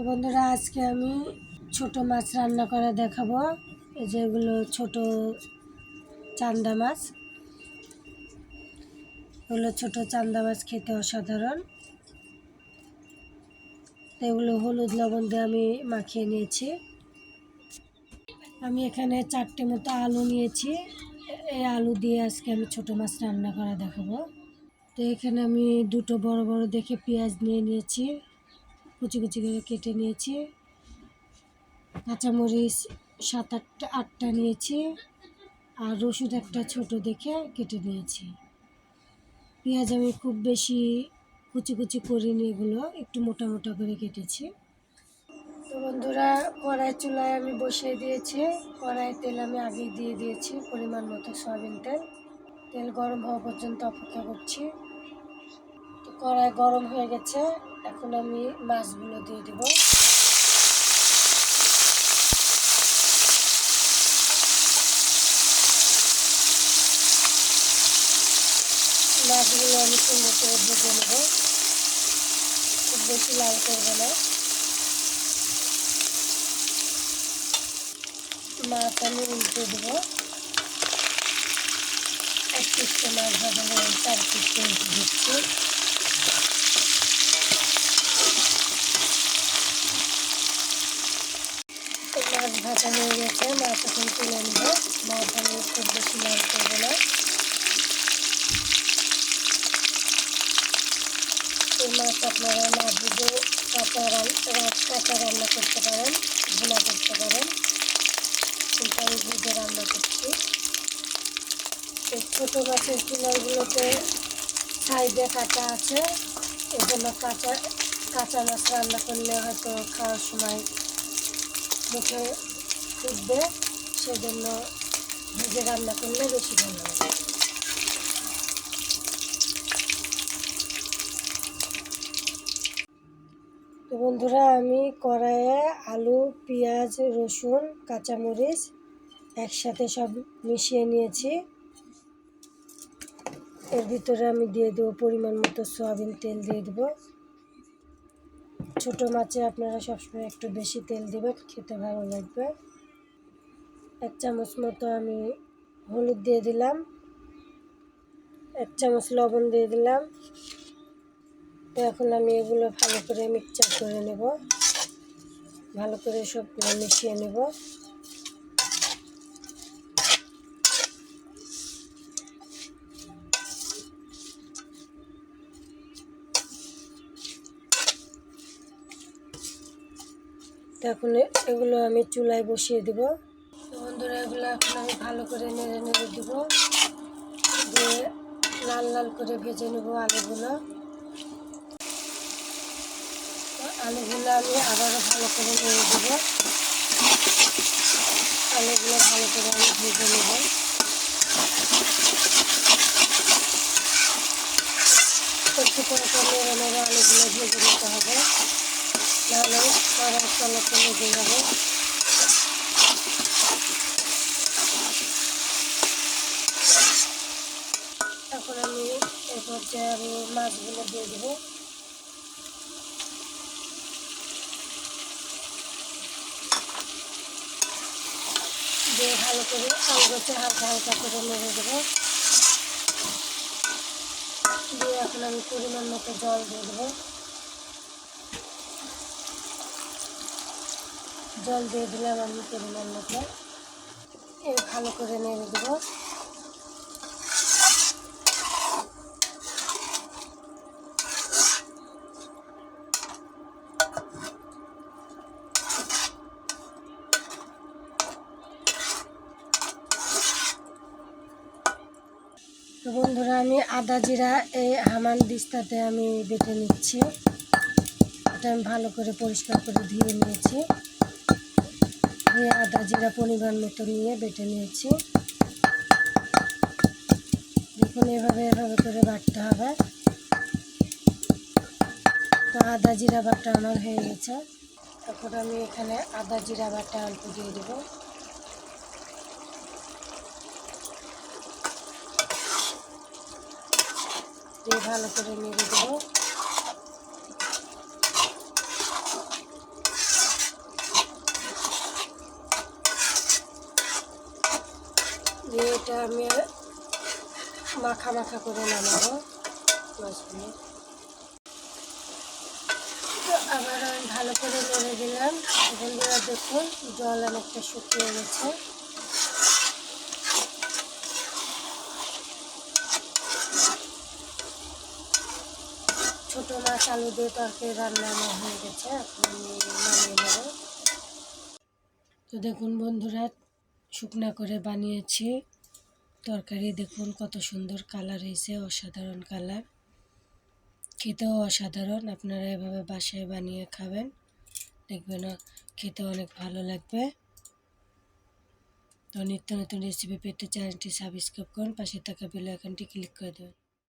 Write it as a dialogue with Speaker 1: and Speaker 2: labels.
Speaker 1: তো বন্ধুরা, আজকে আমি ছোট মাছ রান্না করা দেখাবো। যেগুলো ছোট চান্দা মাছ। এগুলো ছোট চান্দা মাছ খেতে অসাধারণ। তো এগুলো হলুদ লবণ দিয়ে আমি মাখিয়ে নিয়েছি। আমি এখানে চারটে মতো আলু নিয়েছি। এই আলু দিয়ে আজকে আমি ছোট মাছ রান্না করা দেখাবো। তো এখানে আমি দুটো বড় বড় দেখে পেঁয়াজ নিয়ে নিয়েছি। কুচি কুচি করে কেটে নিয়েছি। কাঁচামরিচ সাত আটটা আটটা নিয়েছি আর রসুন একটা ছোট দেখে কেটে নিয়েছি। পেঁয়াজ আমি খুব বেশি কুচি কুচি করিনি, এগুলো একটু মোটা মোটা করে কেটেছি। তো বন্ধুরা, কড়াই চুলায় আমি বসিয়ে দিয়েছি। কড়াই তেল আমি আগে দিয়ে দিয়েছি পরিমাণ মতো সয়াবিন তেল। তেল গরম হওয়া পর্যন্ত অপেক্ষা করছি। তো কড়াই গরম হয়ে গেছে। এখন আমি মাছগুলো দিয়ে দেবো। মাছগুলো আমি সুন্দর করে ভেজে নেব। খুব বেশি লাল করব না। মাছ আমি উল্টে দেবো। এক পিসটা মাছ ভাজা চার পিসটা দিচ্ছি তো মাছ ভাজা হয়ে গেছে মাছ এখন তুলে নেব। মাছ আমি খুব বেশি লাল করব না। এই মাছ আপনারা না বুঝে কাঁচা রান্না কাঁচা রান্না করতে পারেন, ভুনা করতে পারেন। কিন্তু আমি বুঝে রান্না করছি। এই ছোটো মাছের কিনারগুলোতে সাইডে কাঁচা আছে এই জন্য কাঁচা কাঁচা মাছ রান্না করলে হয়তো খাওয়ার সময় মুখে ফুটবে, সেজন্য ভেজে রান্না করলে বেশি ভালো হবে। তো বন্ধুরা, আমি কড়াইয়ে আলু, পেঁয়াজ, রসুন, কাঁচামরিচ একসাথে সব মিশিয়ে নিয়েছি। এর ভিতরে আমি দিয়ে দেবো পরিমাণ মতো সয়াবিন তেল দিয়ে দেবো। ছোটো মাছে আপনারা সবসময় একটু বেশি তেল দেবেন, খেতে ভালো লাগবে। এক চামচ মতো আমি হলুদ দিয়ে দিলাম। এক চামচ লবণ দিয়ে দিলাম। এখন আমি এগুলো ভালো করে মিক্সচার করে নেব। ভালো করে সবগুলো মিশিয়ে নেব। তো এখন এগুলো আমি চুলায় বসিয়ে দেব। বন্ধুরা এগুলো এখন আমি ভালো করে নেড়ে নেড়ে দেবো। দিয়ে লাল লাল করে ভেজে নেব আলুগুলো। তো আলুগুলো আমি আবারও ভালো করে নেড়ে দেবো। আলুগুলো ভালো করে আমি ভেজে নেব। একটু করে করে নেড়ে নেড়ে আলুগুলো ভেজে নিতে হবে। নাহলে কড়াই তলাতে লেগে যাবে এখন আমি এই পর্যায়ে আমি মাছগুলো দিয়ে দেবো। দিয়ে ভালো করে আলুগুলোতে হালকা হালকা করে নেড়ে দেবো। দিয়ে এখন আমি পরিমাণ মতো জল দিয়ে দেবো। জল দিয়ে দিলাম আমি পরিমাণ মতো। এ ভালো করে নেড়ে দেবো। বন্ধুরা, আমি আদা জিরা এই হামান দিস্তাতে আমি বেটে নিচ্ছি। এটা আমি ভালো করে পরিষ্কার করে ধুয়ে নিয়েছি। ধুয়ে আদা জিরা পরিমাণ মতো নিয়ে বেটে নিয়েছি। দেখুন এভাবে এভাবে করে বাটতে হবে। তো আদা জিরা বাটা আমার হয়ে গেছে। তারপর আমি এখানে আদা জিরা বাটা অল্প দিয়ে দেবো। দিয়ে ভালো করে নেড়ে দেব। দিয়ে এটা আমি মাখা মাখা করে নামাবো মাছগুলো আবার আমি ভালো করে নেড়ে দিলাম। এখন দেখুন জল অনেকটা শুকিয়ে গেছে। মাছ, আলু দিয়ে তরকারি রান্না আমার হয়ে গেছে নেব। তো দেখুন বন্ধুরা, শুকনা করে বানিয়েছি তরকারি। দেখুন কত সুন্দর কালার হয়েছে, অসাধারণ কালার। খেতেও অসাধারণ, আপনারা এভাবে বাসায় বানিয়ে খাবেন। দেখবেন খেতে অনেক ভালো লাগবে। তো নিত্য নতুন রেসিপি পেতে চ্যানেলটি সাবস্ক্রাইব করুন, পাশে থাকা বেল আইকনটি ক্লিক করে দেবেন।